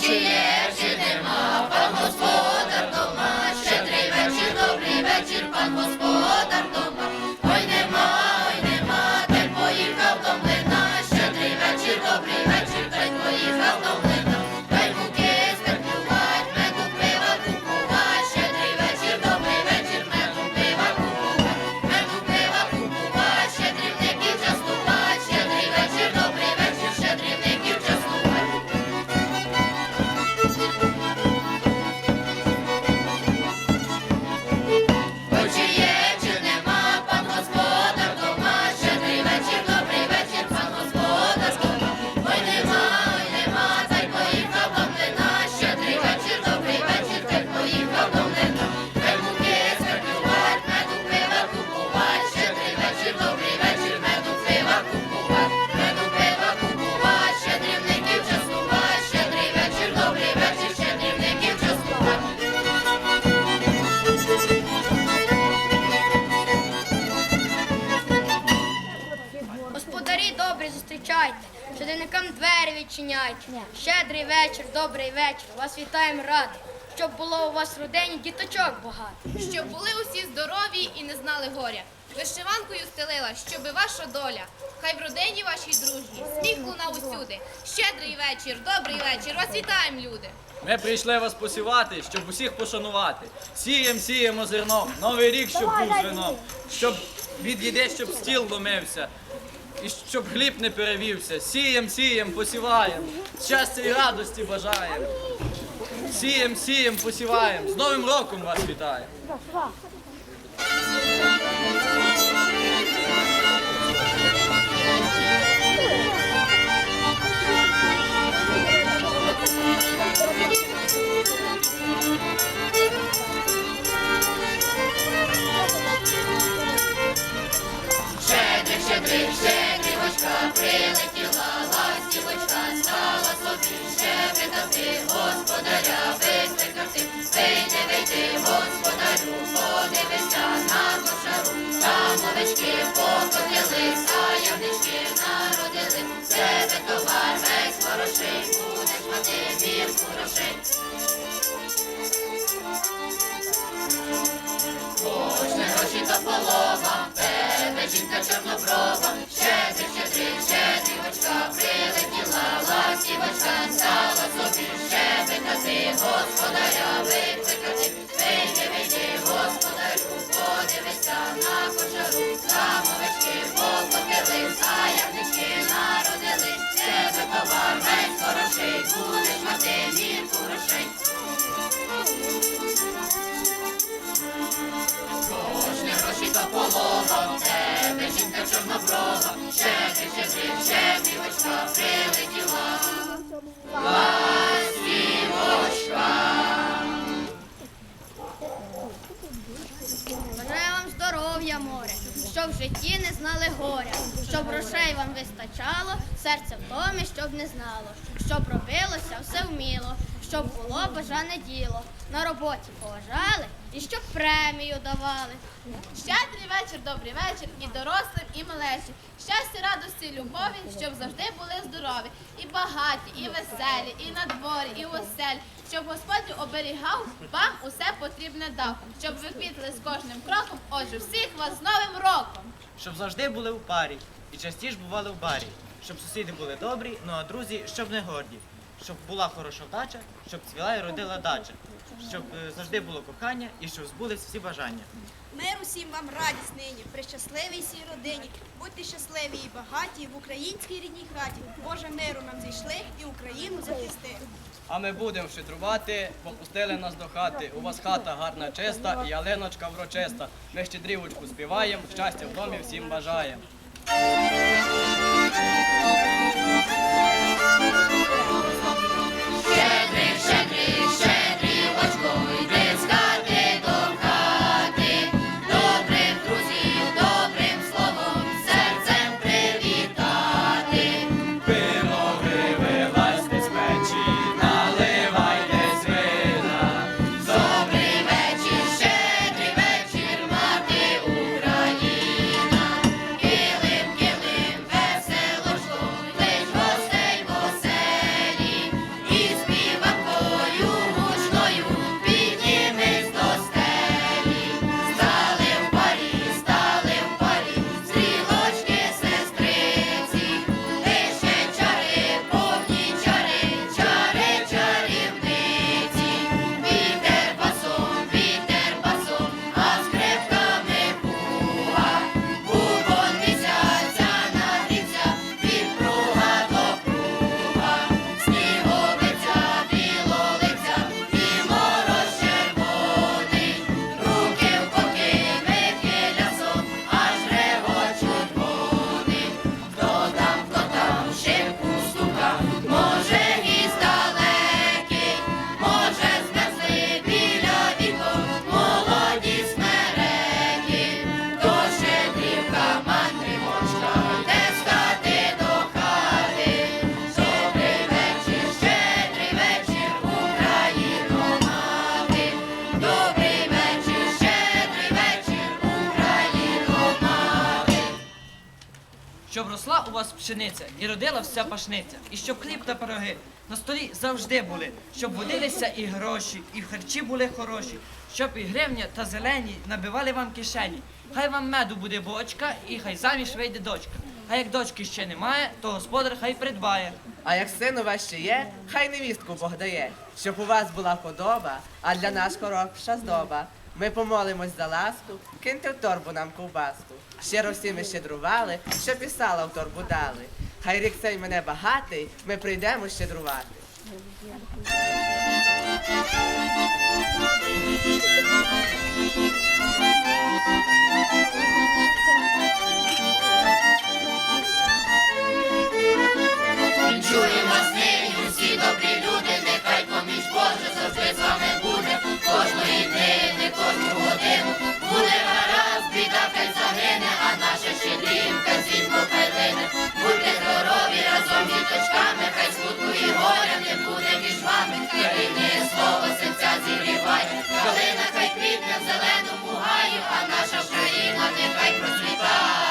去。Господарі добрі, зустрічайте, щоденникам двері відчиняйте. Щедрий вечір, добрий вечір. Вас вітаємо раді, щоб було у вас в родині діточок багато. Щоб були усі здорові і не знали горя. Вишиванкою стелила, щоби ваша доля. Хай в родині вашій дружній сміх лунав усюди. Щедрий вечір, добрий вечір. Вас вітаємо, люди. Ми прийшли вас посівати, щоб усіх пошанувати. Сієм, сіємо зерно, новий рік, щоб був з вином, щоб від їди, щоб стіл ломився, і щоб хліб не перевівся. Сієм, сієм, посіваєм, щастя і радості бажаємо. Сієм, сієм, посіваєм. З Новим роком вас вітаємо. Вийди, вийди, господарю, подивися на кошару. Там овечки покотились, а явнички народили. Тебе товар весь хороший, будеш мати вірку грошей. Кожне гроші то полова, тебе жінка чорноброва, господаря викликати. Вийди, на кошару, там овечки а народили. Тебе товар весь хороший, будеш мати вірку грошей. Гроші полова, тебе жінка чорноброва, щедрик, щедрик, щедрівочка, прилетіла. Щоб в житті не знали горя, щоб грошей вам вистачало, серце втоми, щоб не знало, щоб робилося все вміло, щоб було бажане діло, на роботі поважали і щоб премію давали. Щедрий вечір, добрий вечір і дорослим, і малечим. Щастя, радості, любові, щоб завжди були здорові, і багаті, і веселі, і на дворі, і в оселі, щоб Господь оберігав, вам усе потрібне дав, щоб ви квітли з кожним кроком. Отже, всіх вас з Новим роком! щоб завжди були в парі і частіше бували в барі, щоб сусіди були добрі, ну а друзі, щоб не горді, щоб була хороша вдача, щоб цвіла і родила дача, щоб е, завжди було кохання і щоб збулись всі бажання. Мир усім вам радість нині, при щасливій сій родині. Будьте щасливі і багаті в українській рідній хаті. Боже миру нам зійшли і Україну захисти. А ми будемо щедрувати, попустили нас до хати. У вас хата гарна, чиста, і ялиночка врочиста. Ми щедрівочку співаємо, щастя в домі всім бажаємо. У вас пшениця, і родила вся пашниця, і щоб хліб та пироги на столі завжди були, щоб водилися і гроші, і харчі були хороші, щоб і гривня та зелені набивали вам кишені. Хай вам меду буде бочка, і хай заміж вийде дочка. А як дочки ще немає, то господар хай придбає. А як син у вас ще є, хай невістку Бог дає, щоб у вас була подоба, а для нас хороша здоба. Ми помолимось за ласку, киньте в торбу нам ковбаску. Щиро всі ми щедрували, що пісала в торбу дали. Хай рік цей мене багатий, ми прийдемо щедрувати. дочками, хай смутку і горя не буде між вами, хай рідне слово серця зігріває, калина хай квітне в зеленому гаю, а наша країна нехай процвітає.